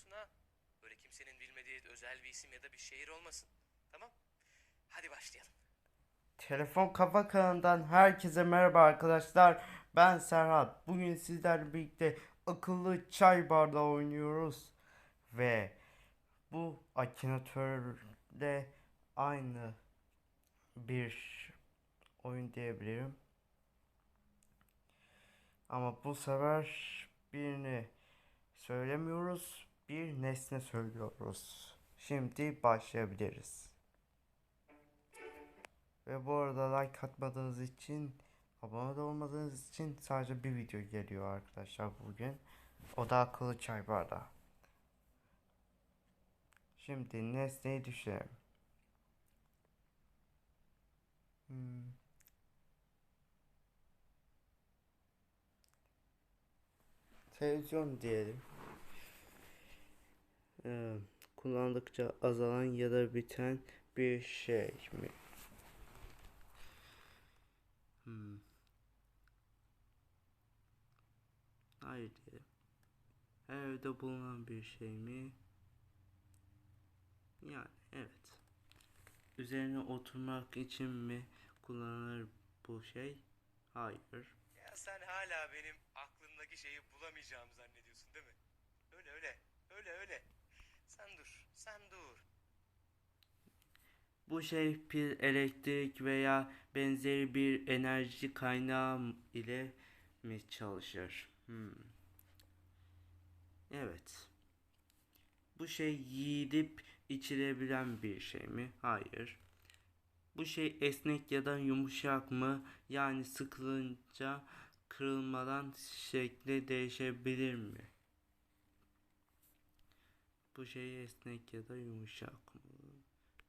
olsun ha. Böyle kimsenin bilmediği özel bir isim ya da bir şehir olmasın. Tamam? Hadi başlayalım. Telefon Kafa kanalından herkese merhaba arkadaşlar. Ben Serhat. Bugün sizlerle birlikte akıllı çay bardağı oynuyoruz. Ve bu Akinator'le aynı bir oyun diyebilirim. Ama bu sefer birini söylemiyoruz. Bir nesne söylüyoruz. Şimdi başlayabiliriz. Ve bu arada like atmadığınız için, abone olmadığınız için sadece bir video geliyor arkadaşlar bugün. O da akıllı çay bardağı. Şimdi nesneyi düşünelim. Hmm. Televizyon diyelim. Ee, kullandıkça azalan ya da biten bir şey mi? Hmm. Hayır diyelim. Her evde bulunan bir şey mi? Yani evet. Üzerine oturmak için mi kullanılır bu şey? Hayır. Ya sen hala benim aklımdaki şeyi bulamayacağımı zannediyorsun değil mi? Öyle öyle. Öyle öyle. Sen dur. Bu şey pil, elektrik veya benzeri bir enerji kaynağı ile mi çalışır? Hmm. Evet. Bu şey yiyilip içilebilen bir şey mi? Hayır. Bu şey esnek ya da yumuşak mı? Yani sıkılınca kırılmadan şekli değişebilir mi? Bu şey esnek ya da yumuşak mı?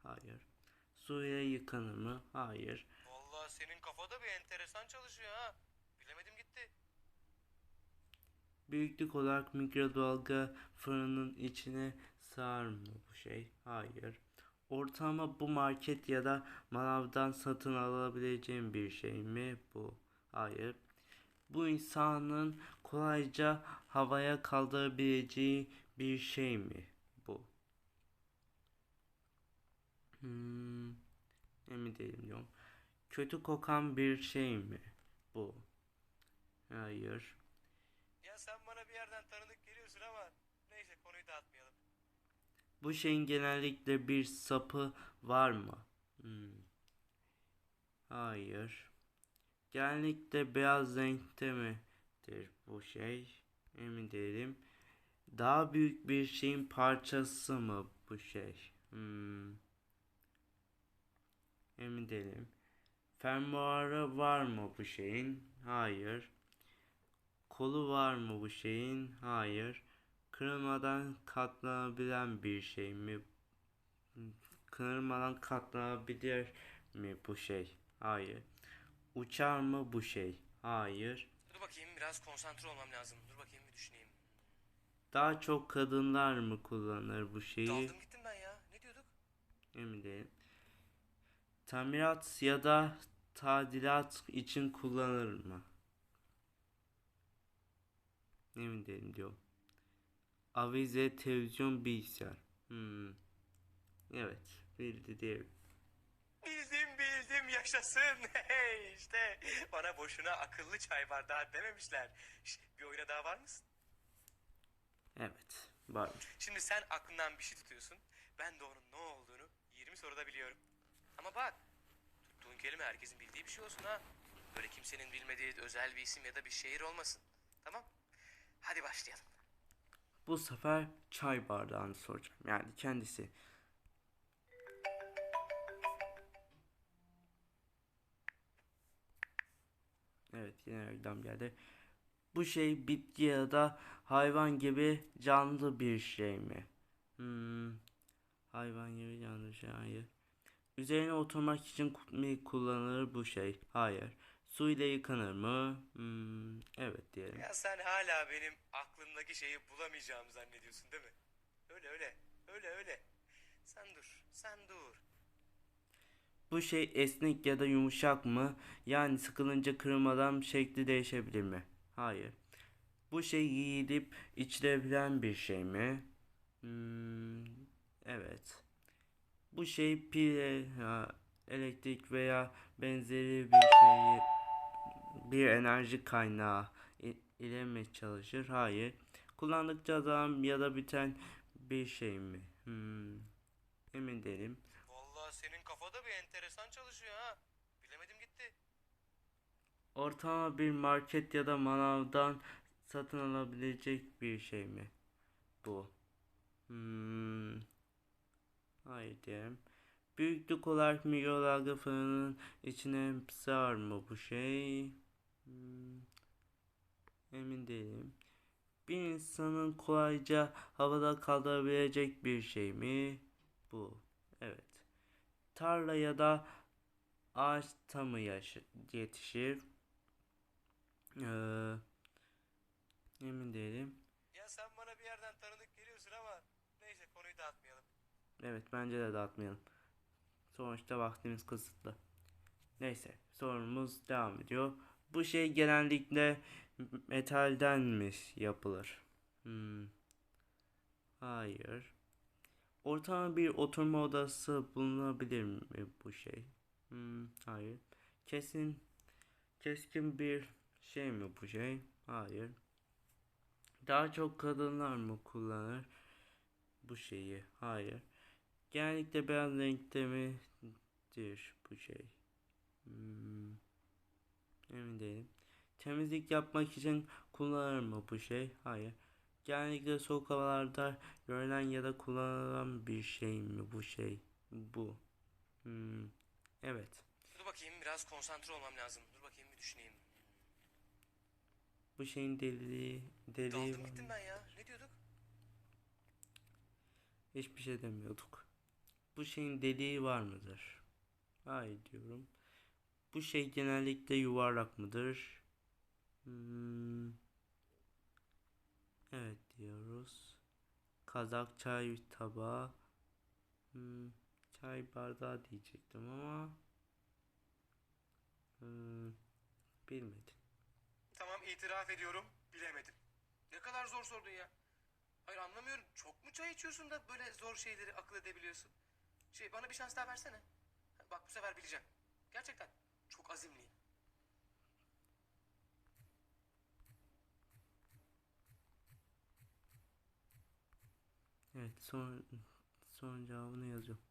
Hayır. Suyla yıkanır mı? Hayır. Vallahi senin kafada bir enteresan çalışıyor ha. Bilemedim gitti. Büyüklük olarak mikrodalga fırının içine sığar mı bu şey? Hayır. Ortalama bu market ya da manavdan satın alabileceğim bir şey mi bu? Hayır. Bu insanın kolayca havaya kaldırabileceği bir şey mi bu? Hmm, emin değilim diyorum. Kötü kokan bir şey mi bu? Hayır. Ya sen bana bir yerden tanıdık geliyorsun ama neyse konuyu dağıtmayalım. Bu şeyin genellikle bir sapı var mı? Hmm. Hayır. Genellikle beyaz renkte midir bu şey? Emin değilim. Daha büyük bir şeyin parçası mı bu şey? Hmm. Emin değilim. Fermuarı var mı bu şeyin? Hayır. Kolu var mı bu şeyin? Hayır. Kırılmadan katlanabilen bir şey mi? Kırılmadan katlanabilir mi bu şey? Hayır. Uçar mı bu şey? Hayır. Dur bakayım biraz konsantre olmam lazım. Dur bakayım bir düşüneyim. Daha çok kadınlar mı kullanır bu şeyi? Daldım gittim ben ya. Ne diyorduk? Emin değilim. Tamirat ya da tadilat için kullanılır mı? Emin değilim diyor. Avize, televizyon, bilgisayar. Hmm. Evet, bildi diyelim. Bildim bildim yaşasın. Hey işte bana boşuna akıllı çay bardağı dememişler. Şş, bir oyuna daha var mısın? Evet, var. Şimdi sen aklından bir şey tutuyorsun. Ben de onun ne olduğunu 20 soruda biliyorum. Ama bak kelime herkesin bildiği bir şey olsun ha. Böyle kimsenin bilmediği özel bir isim ya da bir şehir olmasın. Tamam? Hadi başlayalım. Bu sefer çay bardağını soracağım. Yani kendisi. Evet yine reklam geldi. Bu şey bitki ya da hayvan gibi canlı bir şey mi? Hmm, hayvan gibi canlı bir şey hayır. Üzerine oturmak için mi kullanılır bu şey? Hayır. Su ile yıkanır mı? Hmm, evet diyelim. Ya sen hala benim aklımdaki şeyi bulamayacağımı zannediyorsun değil mi? Öyle öyle. Öyle öyle. Sen dur. Sen dur. Bu şey esnek ya da yumuşak mı? Yani sıkılınca kırılmadan şekli değişebilir mi? Hayır. Bu şey yiyilip içilebilen bir şey mi? Hmm, evet. Bu şey pil, ya, elektrik veya benzeri bir şeyi bir enerji kaynağı ile mi çalışır? Hayır. Kullandıkça azalan ya da biten bir şey mi? Hmm, emin değilim. Vallahi senin kafada bir enteresan çalışıyor ha. Bilemedim gitti. Ortalama bir market ya da manavdan satın alabilecek bir şey mi? Bu. Hmm. Diyelim. Büyüklük olarak mikrodalga fırının içine sığar mı bu şey? Hmm. Emin değilim. Bir insanın kolayca havada kaldırabilecek bir şey mi? Bu. Evet. Tarla ya da ağaçta mı yetişir? Ee, emin değilim. Ya sen bana bir yerden tanıdık geliyorsun ama neyse konuyu dağıtmayalım. Evet bence de dağıtmayalım. Sonuçta vaktimiz kısıtlı. Neyse sorumuz devam ediyor. Bu şey genellikle metalden mi yapılır? Hmm. Hayır. Ortalama bir oturma odası bulunabilir mi bu şey? Hmm, hayır. Kesin keskin bir şey mi bu şey? Hayır. Daha çok kadınlar mı kullanır bu şeyi? Hayır. Genellikle beyaz renkte midir bu şey? Hmm, emin değilim. Temizlik yapmak için kullanılır mı bu şey? Hayır. Genellikle soğuk havalarda görülen ya da kullanılan bir şey mi bu şey? Bu. Hmm, evet. Dur bakayım biraz konsantre olmam lazım. Dur bakayım bir düşüneyim. Bu şeyin deliği, deliği Daldım var gittim ben ya. Ne diyorduk? Hiçbir şey demiyorduk. Bu şeyin deliği var mıdır? Hayır diyorum. Bu şey genellikle yuvarlak mıdır? Hmm. Evet diyoruz. Kazak çay tabağı. Hmm. Çay bardağı diyecektim ama. Hmm. Bilmedim. Tamam itiraf ediyorum. Bilemedim. Ne kadar zor sordun ya. Hayır anlamıyorum. Çok mu çay içiyorsun da böyle zor şeyleri akıl edebiliyorsun? Şey bana bir şans daha versene. Bak bu sefer bileceğim. Gerçekten. Çok azimliyim. Evet son son cevabını yazıyorum.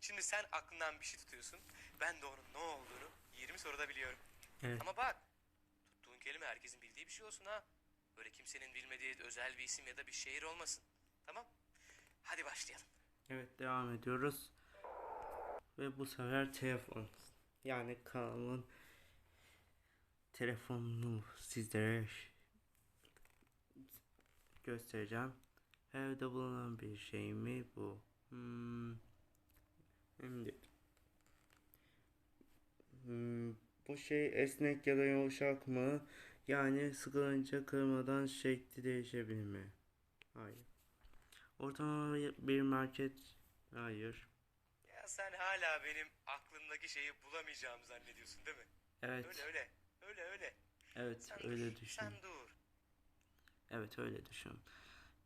Şimdi sen aklından bir şey tutuyorsun. Ben de onun ne olduğunu 20 soruda biliyorum. Evet. Ama bak. Tuttuğun kelime herkesin bildiği bir şey olsun ha. Böyle kimsenin bilmediği özel bir isim ya da bir şehir olmasın. Tamam. Hadi başlayalım. Evet devam ediyoruz. Ve bu sefer telefon. Yani kanalın telefonunu sizlere göstereceğim. Evde bulunan bir şey mi bu? Hmm. Değilim. Hmm, bu şey esnek ya da yumuşak mı? Yani sıkılınca kırmadan şekli değişebilir mi? Hayır. Ortalama bir market. Hayır. Ya sen hala benim aklımdaki şeyi bulamayacağımı zannediyorsun değil mi? Evet. Öyle öyle. Öyle öyle. Evet Sen öyle dur. düşün. Sen dur. Evet öyle düşün.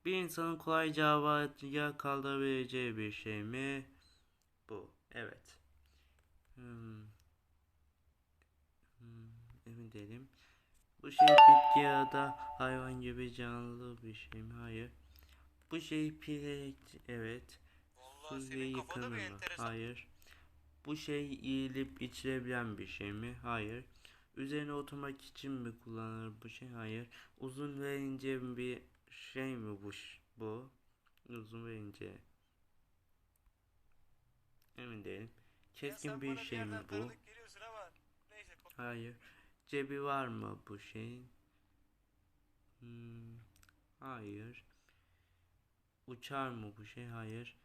Bir insanın kolayca havaya kaldırabileceği bir şey mi? Bu. Evet. Hmm. Emin değilim. Bu şey bitki ya da hayvan gibi canlı bir şey mi? Hayır. Bu şey pil evet. Su ve yıkanır. Hayır. Bu şey yiyilip içilebilen bir şey mi? Hayır. Üzerine oturmak için mi kullanılır bu şey? Hayır. Uzun ve ince bir şey mi bu? Bu. Uzun ve ince. Emin değilim. Keskin bir şey mi bu? Hayır. Cebi var mı bu şeyin? Hmm, hayır. Uçar mı bu şey? Hayır.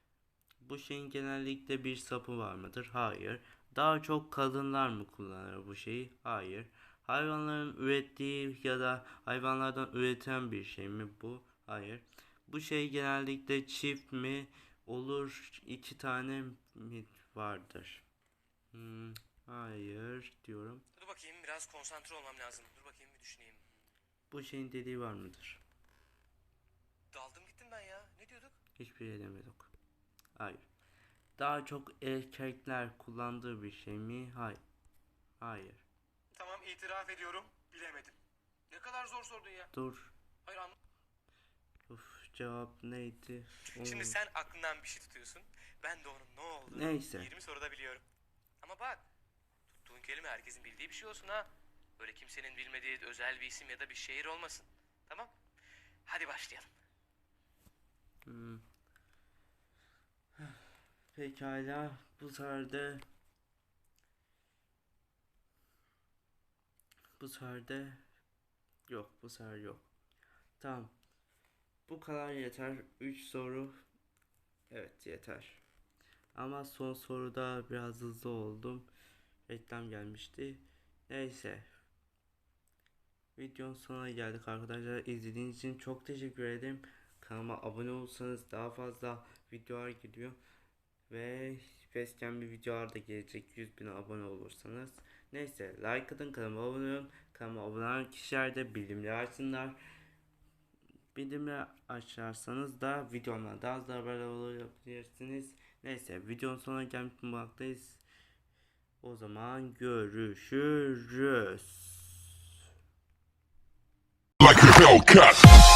Bu şeyin genellikle bir sapı var mıdır? Hayır. Daha çok kadınlar mı kullanır bu şeyi? Hayır. Hayvanların ürettiği ya da hayvanlardan üreten bir şey mi bu? Hayır. Bu şey genellikle çift mi olur iki tane mi vardır? Hmm, hayır diyorum. Dur bakayım biraz konsantre olmam lazım. Dur bakayım bir düşüneyim. Bu şeyin deliği var mıdır? Daldım gittim ben ya. Ne diyorduk? Hiçbir şey demedik. Hayır. Daha çok erkekler kullandığı bir şey mi? Hayır. Hayır. Tamam itiraf ediyorum. Bilemedim. Ne kadar zor sordun ya. Dur. Hayır anlamadım. Uf, cevap neydi? Şimdi Onu- sen aklından bir şey tutuyorsun. Ben de onun ne olduğunu Neyse. 20 soruda biliyorum. Ama bak tuttuğun kelime herkesin bildiği bir şey olsun ha. Böyle kimsenin bilmediği özel bir isim ya da bir şehir olmasın. Tamam? Hadi başlayalım. Hmm. Pekala. Bu sefer de bu sefer de yok bu sefer yok. Tamam. Bu kadar yeter. 3 soru. Evet yeter. Ama son soruda biraz hızlı oldum. Reklam gelmişti. Neyse. Videonun sonuna geldik arkadaşlar. İzlediğiniz için çok teşekkür ederim. Kanalıma abone olursanız daha fazla videolar geliyor. Ve facecam bir videolar da gelecek 100 bin abone olursanız. Neyse like atın kanalıma abone olun. Kanalıma abone olan kişiler de bildirimleri açsınlar. Bildirimleri açarsanız da videomdan daha hızlı haberdar olabilirsiniz. Neyse videonun sonuna gelmiş bulunmaktayız. O zaman görüşürüz. like a Hellcat.